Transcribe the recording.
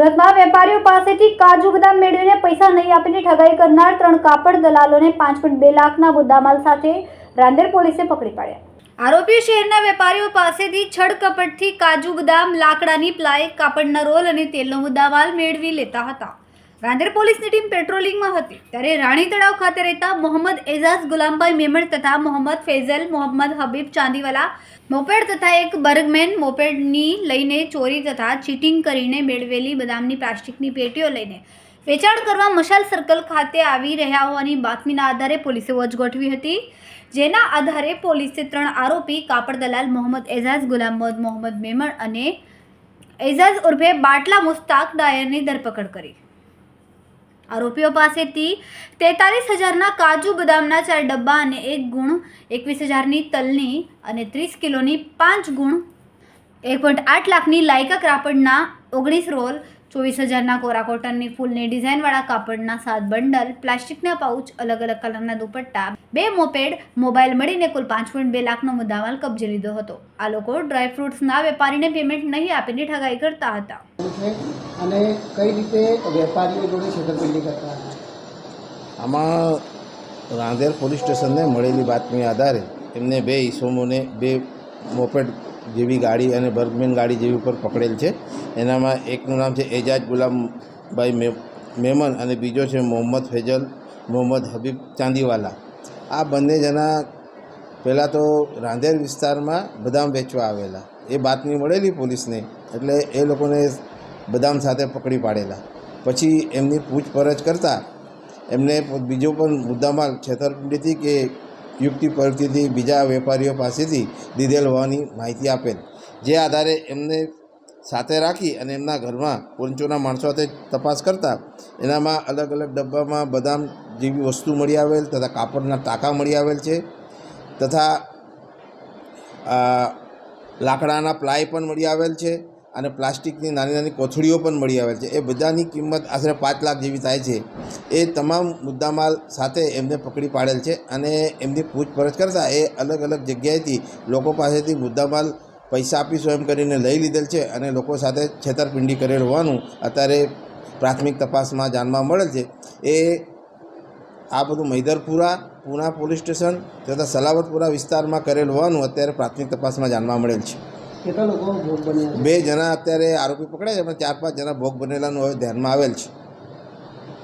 સુરતમાં વેપારીઓ પાસેથી કાજુ બદામ મેળવીને પૈસા નહીં આપીને ઠગાઈ કરનાર ત્રણ કાપડ દલાલોને પાંચ પોઈન્ટ બે લાખના મુદ્દામાલ સાથે રાંદેર પોલીસે પકડી પાડ્યા. આરોપીઓ શહેરના વેપારીઓ પાસેથી છડ કપટથી કાજુ બદામ, લાકડાની પ્લાય, કાપડના રોલ અને તેલનો મુદ્દામાલ મેળવી લેતા હતા. રાંદેર પોલીસની ટીમ પેટ્રોલિંગમાં હતી. ત્યારે રાણી તળાવ ખાતે રહેતા મોહમ્મદ એઝાઝ ગુલામભાઈ મેમણ તથા મોહમ્મદ ફૈઝલ મોહમ્મદ હબીબ ચાંદીવાલા મોપેડ તથા એક બર્ગમેન મોપેડની લઈને ચોરી તથા ચીટિંગ કરીને મેળવેલી બદામની પ્લાસ્ટિકની પેટીઓ લઈને વેચાણ કરવા મશાલ સર્કલ ખાતે આવી રહ્યા હોવાની બાતમીના આધારે પોલીસે વોચ ગોઠવી હતી. જેના આધારે પોલીસે ત્રણ આરોપી કાપડ દલાલ મોહમ્મદ એઝાઝ ગુલામદ મોહમ્મદ મેમણ અને એઝાઝ ઉર્ફે બાટલા મુસ્તાક ડાયરની ધરપકડ કરી. આરોપીઓ પાસેથી તેતાલીસ હજારના કાજુ બદામના ચાર ડબ્બા અને એક ગુણ એકવીસ હજારની તલની અને ત્રીસ કિલોની પાંચ ગુણ એક પોઈન્ટ આઠ લાખની લાયકા ક્રાપડના ઓગણીસ રોલ ચોવીસ હજારના કોરા કોટનની ફૂલની ડિઝાઇનવાળા કાપડના સાત બંડલ પ્લાસ્ટિકના પાઉચ અલગ અલગ કલરના દુપટ્ટા બે મોપેડ મોબાઈલ મળીને કુલ પાંચ પોઈન્ટ બે લાખનો મુદ્દામાલ કબજે લીધો હતો. આ લોકો ડ્રાયફ્રૂટ્સના વેપારીને પેમેન્ટ નહીં આપીને ઠગાઈ કરતા હતા. અને કઈ રીતે વેપારીઓ જોડે છેતરપિંડી કરતા આમાં રાંદેર પોલીસ સ્ટેશનને મળેલી બાતમી આધારે એમને બે ઈસમોને બે મોપેડ જેવી ગાડી અને બર્ગમેન ગાડી જેવી ઉપર પકડેલ છે. એનામાં એકનું નામ છે એજાજ ગુલામભાઈ મેમન અને બીજો છે મોહમ્મદ ફેજલ, મોહમ્મદ હબીબ ચાંદીવાલા. આ બંને જણા પહેલાં તો રાંદેર વિસ્તારમાં બદામ વેચવા આવેલા. એ બાતમી મળેલી પોલીસને, એટલે એ લોકોને બદામ સાથે પકડી પાડેલા. પછી એમની પૂછપરછ કરતાં એમને બીજો પણ મુદ્દામાલ છેતરપિંડીથી કે યુક્તિ પરથી બીજા વેપારીઓ પાસેથી લીધેલ હોવાની માહિતી આપેલ. જે આધારે એમને સાથે રાખી અને એમના ઘરમાં પંચોના માણસો સાથે તપાસ કરતા એનામાં અલગ અલગ ડબ્બામાં બદામ જેવી વસ્તુ મળી આવેલ તથા કાપડના ટાંકા મળી આવેલ છે તથા લાકડાના પ્લાય પણ મળી આવેલ છે. અને પ્લાસ્ટિકની નાની નાની કોથળીઓ પણ મળી આવેલ છે. એ બધાની કિંમત આશરે પાંચ લાખ જેવી થાય છે. એ તમામ મુદ્દામાલ સાથે એમને પકડી પાડેલ છે અને એમની પૂછપરછ કરતાં એ અલગ અલગ જગ્યાએથી લોકો પાસેથી મુદ્દામાલ પૈસા આપીશું એમ કરીને લઈ લીધેલ છે અને લોકો સાથે છેતરપિંડી કરેલ હોવાનું અત્યારે પ્રાથમિક તપાસમાં જાણવા મળેલ છે. એ આ બધું મૈદરપુરા પુના પોલીસ સ્ટેશન તથા સલાવતપુરા વિસ્તારમાં કરેલ હોવાનું અત્યારે પ્રાથમિક તપાસમાં જાણવા મળેલ છે. કેટલા લોકો ભોગ બન્યા બે જણા અત્યારે આરોપી પકડ્યા છે, પણ ચાર પાંચ જણા ભોગ બનેલાનું હવે ધ્યાનમાં આવેલ છે.